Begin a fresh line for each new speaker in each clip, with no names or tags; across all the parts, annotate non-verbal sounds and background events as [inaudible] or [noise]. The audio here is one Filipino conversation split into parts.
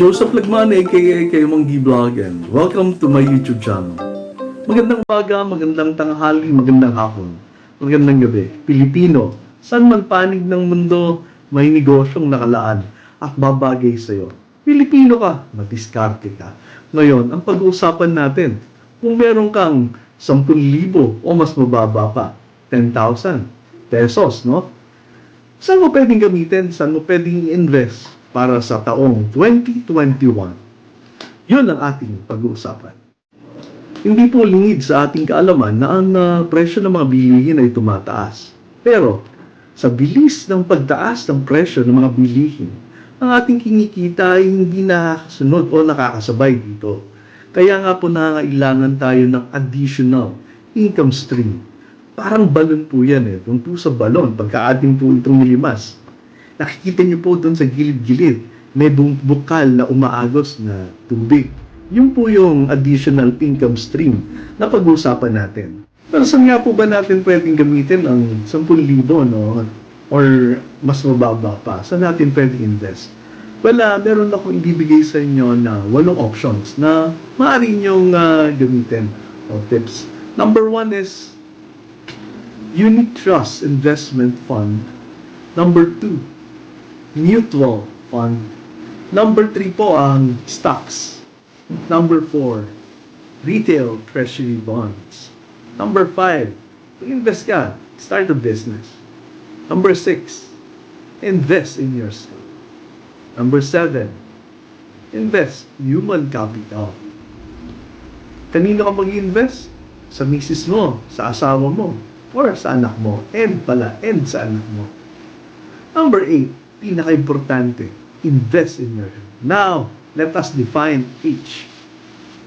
Joseph Lagman aka kayo Manggi Vlog and welcome to my YouTube channel. Magandang umaga, magandang tanghali, magandang hapon, magandang gabi. Pilipino, saan man panig ng mundo, may negosyong nakalaan at babagay sa'yo. Pilipino ka, madiskarte ka. Ngayon, ang pag-uusapan natin, kung meron kang 10,000 o mas mababa pa, 10,000 pesos, no? Saan mo pwedeng gamitin? Saan mo pwedeng invest para sa taong 2021? Yun ang ating pag-uusapan. Hindi po lingid sa ating kaalaman na ang ah, presyo ng mga bilihin ay tumataas. Pero, sa bilis ng pagtaas ng presyo ng mga bilihin, ang ating kinikita ay hindi nakakasunod o nakakasabay dito. Kaya nga po nangangailangan tayo ng additional income stream. Parang balon po yan eh. Doon po sa balon, pagka ating po itong nilimas. Nakikita niyo po doon sa gilid-gilid, may bu- bukal na umaagos na tubig. Yun po yung additional income stream na pag-uusapan natin. Pero saan nga po ba natin pwedeng gamitin ang 10,000 no? Or mas mababa pa? Saan natin pwedeng invest? Well, ah, meron akong ibibigay sa inyo na walong options na maaari niyong ah, gamitin o tips. Number one is Unit Trust Investment Fund. Number two, Mutual Fund. Number three po ang stocks. Number four, Retail Treasury Bonds. Number five, invest ka. Start a business. Number six, invest in yourself. Number seven, invest human capital. Kanino ka mag-invest? Sa misis mo, sa asawa mo, or sa anak mo. And pala, and sa anak mo. Number eight, pinaka-importante, invest in your. Now, let us define each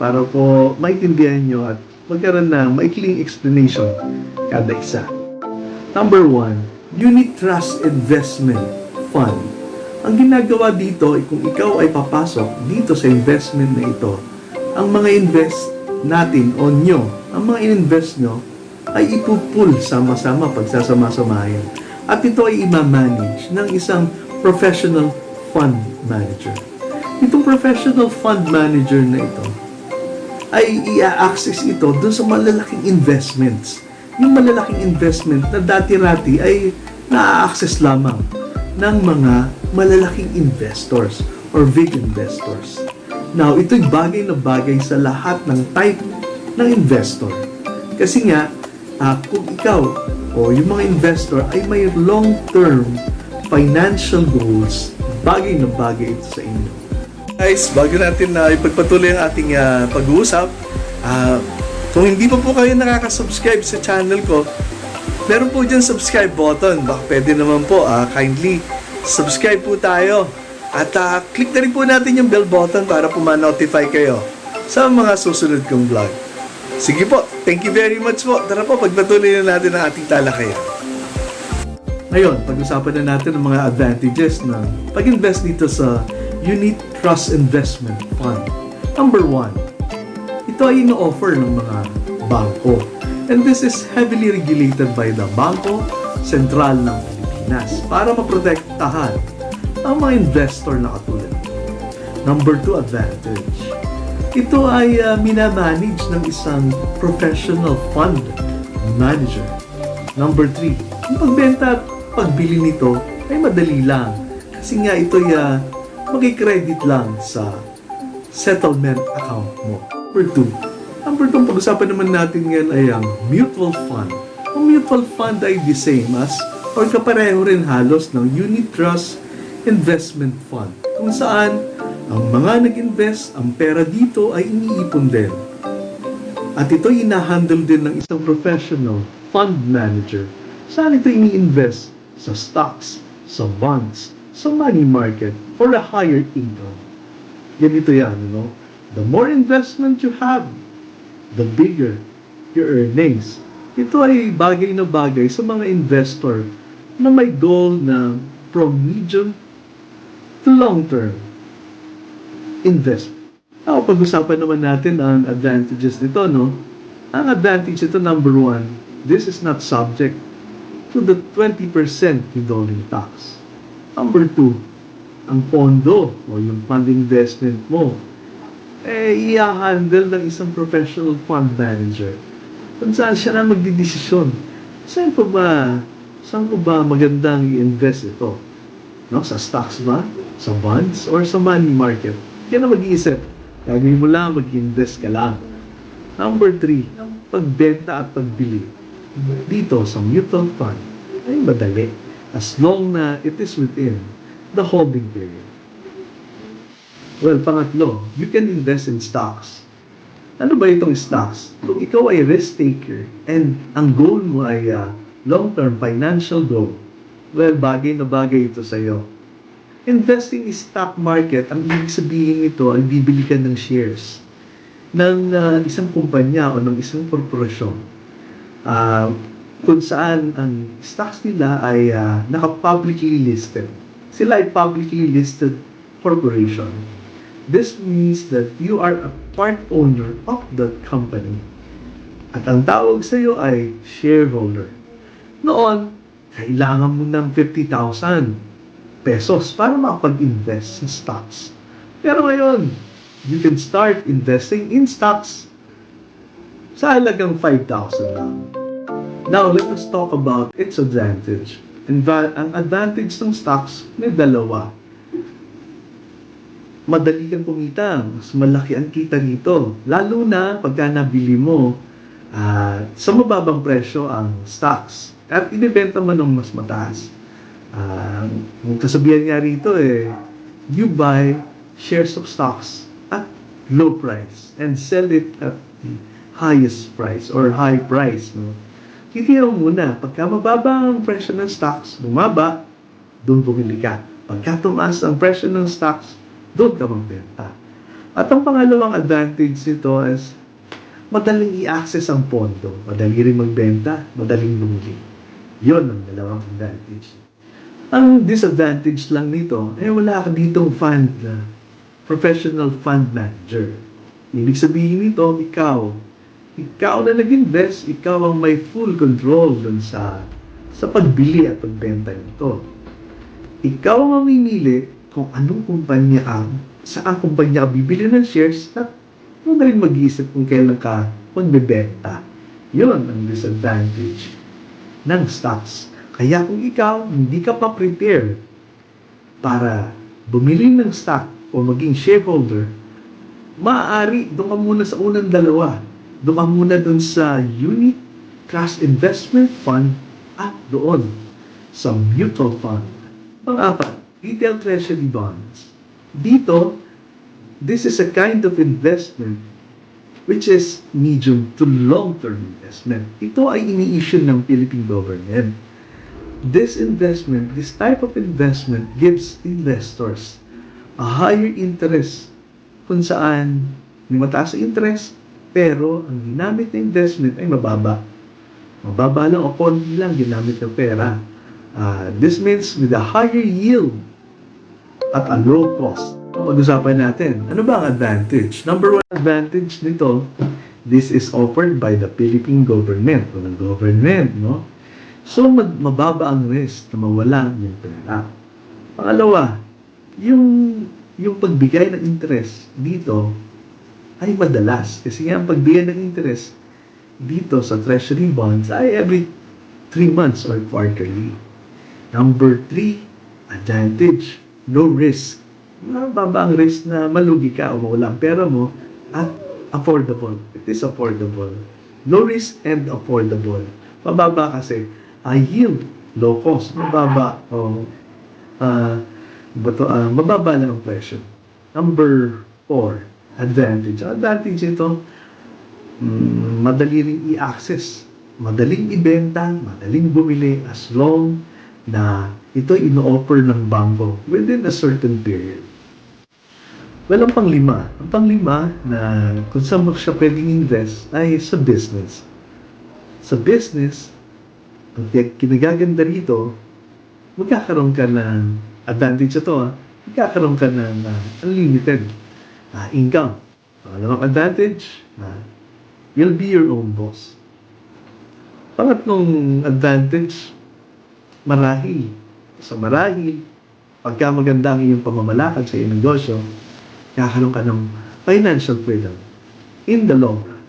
para po maintindihan nyo at magkaroon ng maikling explanation kada isa. Number one, Unit Trust Investment Fund. Ang ginagawa dito ay kung ikaw ay papasok dito sa investment na ito, ang mga invest natin o nyo, ang mga in-invest nyo, ay ipupul sama-sama pagsasama-samahin. At ito ay imamanage ng isang professional fund manager. Itong professional fund manager na ito, ay i-access ito dun sa malalaking investments. Yung malalaking investment na dati-rati ay na-access lamang ng mga malalaking investors or big investors. Now, ito'y bagay na bagay sa lahat ng type ng investor. Kasi nga, ah, kung ikaw o yung mga investor ay may long-term financial goals, bagay na bagay ito sa inyo. Guys, bago natin na ipagpatuloy ang ating ah, pag-uusap, ah, kung hindi pa po kayo nakaka-subscribe sa channel ko, meron po dyan subscribe button. Baka pwede naman po, ah, kindly subscribe po tayo. At ah, click na rin po natin yung bell button para po ma-notify kayo sa mga susunod kong vlog. Sige po, thank you very much po. Tara po, pagpatuloy na natin ang ating talakayan. Ngayon, pag-usapan na natin ang mga advantages ng pag-invest dito sa Unit Trust Investment Fund. Number one, ito ay ino-offer ng mga bangko. And this is heavily regulated by the Bangko Sentral ng Pilipinas para maprotektahan ang mga investor na katulad. Number two advantage. Ito ay uh, minamanage ng isang professional fund manager. Number three, ang pagbenta at pagbili nito ay madali lang. Kasi nga ito ay uh, mag-credit lang sa settlement account mo. Number two, number two, pag-usapan naman natin ngayon ay ang mutual fund. Ang mutual fund ay the same as or kapareho rin halos ng unit trust investment fund kung saan ang mga nag-invest, ang pera dito ay iniipon din. At ito ina-handle din ng isang professional fund manager. Saan ito ini-invest? Sa stocks, sa bonds, sa money market for a higher income. Ganito yan, no? The more investment you have, the bigger your earnings. Ito ay bagay na bagay sa mga investor na may goal na from medium to long term investment. Now, pag-usapan naman natin ang advantages nito, no? Ang advantage ito, number one, this is not subject to the 20% withholding tax. Number two, ang pondo o yung fund investment mo, eh, i-handle ng isang professional fund manager. Kung saan siya na magdidesisyon. Saan po ba, saan po ba magandang i-invest ito? No? Sa stocks ba? Sa bonds? Or sa money market? Kaya na mag-iisip. Gagawin mo lang, mag-invest ka lang. Number three, ang pagbenta at pagbili. Dito sa mutual fund, ay madali. As long na it is within the holding period. Well, pangatlo, you can invest in stocks. Ano ba itong stocks? Kung ikaw ay risk taker and ang goal mo ay ah, long-term financial goal, well, bagay na bagay ito sa iyo. Investing in stock market, ang ibig sabihin nito ay bibili ka ng shares ng ah, isang kumpanya o ng isang korporasyon. Ah, kung saan ang stocks nila ay ah, naka-publicly listed. Sila ay publicly listed corporation. This means that you are a part owner of that company. At ang tawag sa iyo ay shareholder. Noon, kailangan mo ng 50,000 pesos para makapag-invest sa stocks. Pero ngayon, you can start investing in stocks sa halagang 5,000 lang. Now, let us talk about its advantage. And ang advantage ng stocks may dalawa. Madali kang kumita, mas malaki ang kita nito. Lalo na pagka nabili mo ah, sa mababang presyo ang stocks at inibenta mo ng mas mataas. Ah, ang kasabihan nga rito eh, you buy shares of stocks at low price and sell it at highest price or high price. No? Titiyaw muna, pagka mababa ang presyo ng stocks, bumaba, doon bumili ka. Pagka tumaas ang presyo ng stocks, doon ka magbenta. At ang pangalawang advantage nito is madaling i-access ang pondo. Madali rin magbenta, madaling bumili. Yun ang dalawang advantage. Ang disadvantage lang nito, eh wala ka ditong fund na professional fund manager. Ibig sabihin nito, ikaw, ikaw na nag-invest, ikaw ang may full control dun sa sa pagbili at pagbenta nito. Ikaw ang mamimili kung anong kumpanya ang saan kumpanya ka bibili ng shares at huwag na rin mag-iisip kung kailan ka magbebenta. Yun ang disadvantage ng stocks. Kaya kung ikaw hindi ka pa prepare para bumili ng stock o maging shareholder, maaari doon ka muna sa unang dalawa. Ka muna doon sa unit trust investment fund at doon sa mutual fund. Pang-apat, retail treasury bonds. Dito, this is a kind of investment which is medium to long-term investment. Ito ay ini-issue ng Philippine government. This investment, this type of investment gives investors a higher interest kung saan may mataas interest pero ang ginamit na investment ay mababa. Mababa lang o konti lang ginamit ng pera. Ah, this means with a higher yield at a low cost. Pag-usapan natin, ano ba ang advantage? Number one advantage nito, this is offered by the Philippine government o ng government, no? So, mad- mababa ang risk na mawala yung pera. Pangalawa, yung, yung pagbigay ng interest dito ay madalas. Kasi nga pagbigay ng interest dito sa treasury bonds ay every 3 months or quarterly. Number 3, advantage, low risk. Mababa ang risk na malugi ka o mawala ang pera mo at affordable. It is affordable. Low risk and affordable. Mababa kasi high yield, low cost. Mababa o ah bato, ah, mababa lang ang presyo. Number 4, advantage. Advantage ito, mm, madali rin i-access. Madaling ibenta, madaling bumili as long na ito ino-offer ng bangko within a certain period. Well, ang panglima. Ang panglima na kung saan mo siya pwedeng invest ay sa business. Sa business, ang kin- kinagaganda rito, magkakaroon ka ng advantage ito ah, magkakaroon ka ng ah, unlimited ah, income. Pangalawang advantage, ah, you'll be your own boss. Pangatlong advantage, marahil. Sa marahil, Pagka maganda ang iyong pamamalakad sa iyong negosyo, kakaroon ka ng financial freedom in the long run.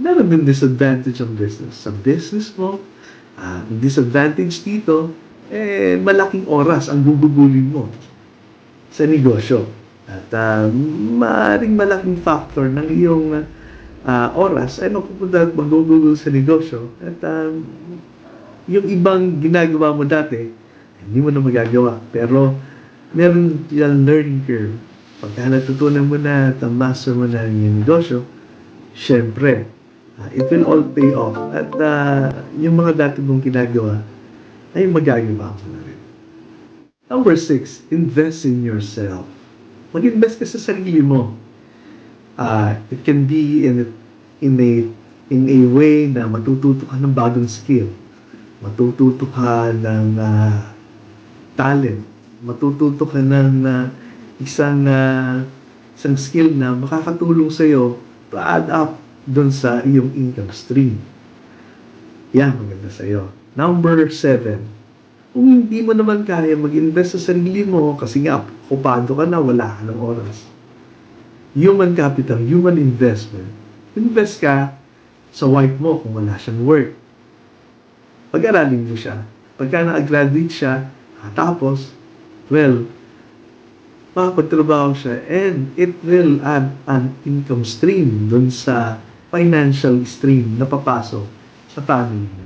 Meron din disadvantage ang business. Sa business mo, ah, ang disadvantage dito, eh, malaking oras ang gugugulin mo sa negosyo. At ah, maaaring malaking factor ng iyong ah, oras ay mapupunta at magugugol sa negosyo. At ah, yung ibang ginagawa mo dati, hindi mo na magagawa. Pero meron yung learning curve. Pagka natutunan mo na at master mo na yung negosyo, syempre, ah, it will all pay off. At ah, yung mga dati mong ginagawa, ay magagawa mo na rin. Number six, invest in yourself. Mag-invest ka sa sarili mo. Ah, it can be in a, in a in a way na matututo ka ng bagong skill. Matututo ka ng ah, talent. Matututo ka ng ah, isang ah, isang skill na makakatulong sa iyo to add up doon sa iyong income stream. Yan, maganda sa iyo. Number seven, kung hindi mo naman kaya mag-invest sa sarili mo kasi nga okupado ka na, wala ka ng oras. Human capital, human investment. Invest ka sa wife mo kung wala siyang work. Pag-aralin mo siya. Pagka na-graduate siya, ah, tapos, well, makapagtrabaho siya and it will add an income stream dun sa financial stream na papasok sa family.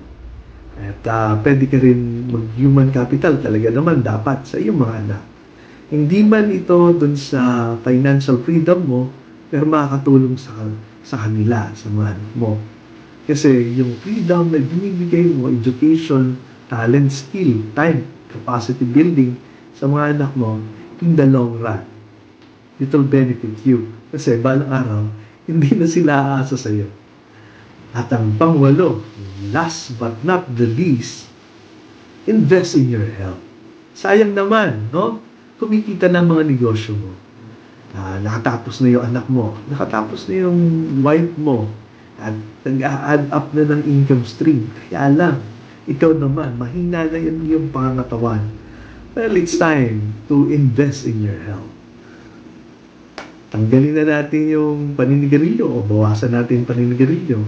At ah, pwede ka rin mag-human capital talaga naman dapat sa iyong mga anak. Hindi man ito dun sa financial freedom mo, pero makakatulong sa, sa kanila, sa mga mo. Kasi yung freedom na binibigay mo, education, talent, skill, time, capacity building sa mga anak mo, in the long run, it will benefit you. Kasi balang araw, [laughs] hindi na sila aasa sa iyo. At ang pangwalo, last but not the least, invest in your health. Sayang naman, no? Kumikita na ang mga negosyo mo. Ah, nakatapos na yung anak mo, nakatapos na yung wife mo, at nag-add up na ng income stream. Kaya lang, ikaw naman, mahina na yung iyong pangangatawan. Well, it's time to invest in your health. Tanggalin na natin yung paninigarilyo o bawasan natin yung paninigarilyo.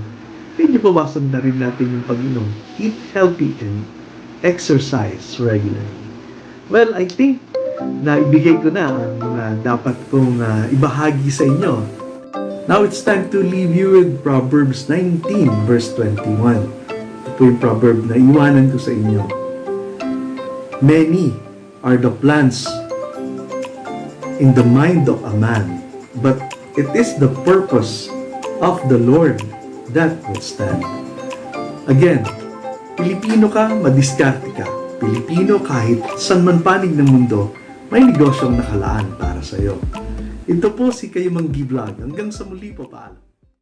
Medyo bawasan na rin natin yung pag-inom. Eat healthy and exercise regularly. Well, I think na ibigay ko na ang uh, dapat kong uh, ibahagi sa inyo. Now it's time to leave you with Proverbs 19 verse 21. Ito yung proverb na iwanan ko sa inyo. Many are the plans in the mind of a man, but it is the purpose of the Lord that will stand. Again, Pilipino ka, madiskarte ka. Pilipino kahit saan man panig ng mundo, may negosyong nakalaan para sa iyo. Ito po si Kayo Manggi Vlog. Hanggang sa muli po, paalam.